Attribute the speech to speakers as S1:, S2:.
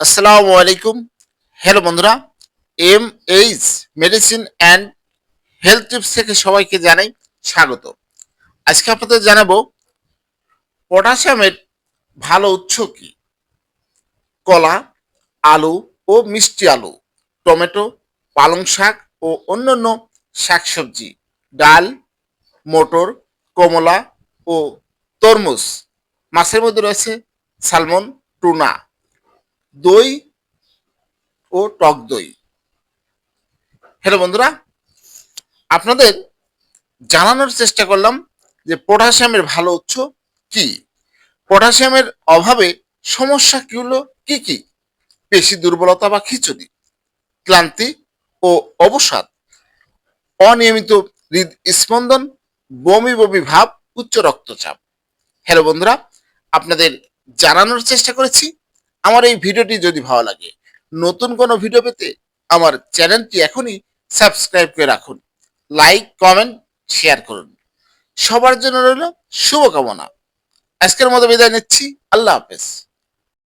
S1: আসসালামু আলাইকুম। হ্যালো বন্ধুরা M H medicine and health tips থেকে সবাইকে জানাই স্বাগত। আজকে আপনাদের জানাব, পটাশিয়ামের ভালো উৎস কি? কলা, আলু ও মিষ্টি আলু, টমেটো, পালং শাক ও অন্যান্য শাকসবজি, ডাল, মটর, কমলা ও তরমুজ। মাছের মধ্যে রয়েছে সালমন, টুনা। দই ও টক দই। হ্যালো বন্ধুরা, আপনাদের জানানোর চেষ্টা করলাম যে পটাশিয়ামের ভালো উৎস কি? পটাশিয়ামের অভাবে সমস্যা হলো, কি কি? পেশি দুর্বলতা বা খিচুড়ি, ক্লান্তি ও অবসাদ, অনিয়মিত হৃদ স্পন্দন বমি বমি ভাব, উচ্চ রক্তচাপ। হ্যালো বন্ধুরা, আপনাদের জানানোর চেষ্টা করেছি আমার এই ভিডিওটি যদি ভালো লাগে, নতুন কোনো ভিডিও পেতে আমার চ্যানেলটি এখনই সাবস্ক্রাইব করে রাখুন। লাইক, কমেন্ট, শেয়ার করুন। সবার জন্য রইল শুভকামনা। আজকের মতো বিদায় নিচ্ছি। আল্লাহ হাফেজ।